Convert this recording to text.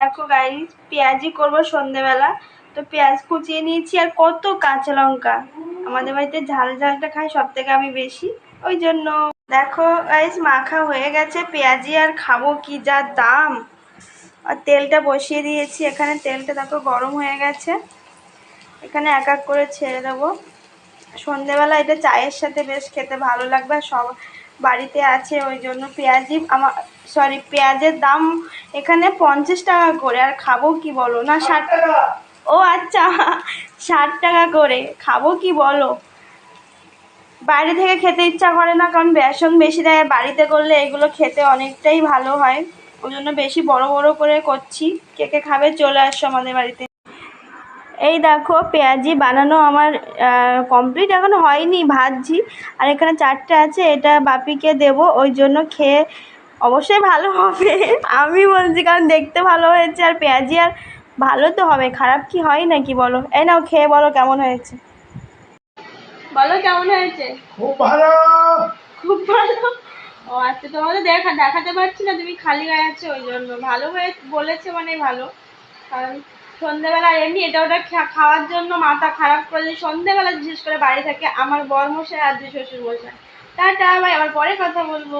দেখো গাইস পেঁয়াজি করব সন্ধেবেলা। তো পেঁয়াজ কুচিয়ে নিয়েছি আর কত কাঁচা লঙ্কা। আমাদের বাড়িতে ঝাল ঝালটা খাই সব থেকে আমি বেশি। ওই জন্য দেখো গাইস মাখা হয়ে গেছে পেঁয়াজি আর খাব কি যা দাম। আর তেলটা বসিয়ে দিয়েছি, এখানে তেলটা দেখো গরম হয়ে গেছে। এখানে এক এক করে ছেড়ে দেবো। সন্ধেবেলা এটা চায়ের সাথে বেশ খেতে ভালো লাগবে, আর সব বাড়িতে আছে ওই জন্য পেঁয়াজি আমার সরি পেঁয়াজের দাম এখানে পঞ্চাশ টাকা করে আর খাব কি বলো? না ষাট ও আচ্ছা ষাট টাকা করে খাব কি বলো? বাইরে থেকে খেতে ইচ্ছা করে না কারণ বেসন বেশি দেয় বাড়িতে করলে এগুলো খেতে অনেকটাই ভালো হয়। ওই জন্য বেশি বড় বড় করে করছি। কে কে খাবে চলে আসছো আমাদের বাড়িতে। এই দেখো পেঁয়াজি বানানো আমার কমপ্লিট এখনও হয়নি ভাজছি। আর এখানে চারটে আছে এটা বাপিকে দেব ওই জন্য খেয়ে অবশ্যই ভালো হবে। আমি বলছি কারণ দেখতে ভালো হয়েছে আর পেঁয়াজি আর ভালো তো হবে খারাপ কি হয় নাকি বলো? এই নাও খেয়ে বলো কেমন হয়েছে। বলো কেমন হয়েছে? খুব ভালো। খুব ভালো? ও আচ্ছা তোমাদের দেখা দেখাতে পারছি না তুমি খালি গায়ে আছো ওই জন্য। ভালো হয়ে বলেছে মানে ভালো। কারণ সন্ধেবেলা এমনি এটা ওটা খাওয়ার জন্য মাথা খারাপ করে করলে সন্ধ্যেবেলায় বিশেষ করে বাড়ি থাকে, আমার বর মশাই আর দুই শ্বশুর মশাই টাটা ভাই, আবার পরে কথা বলব।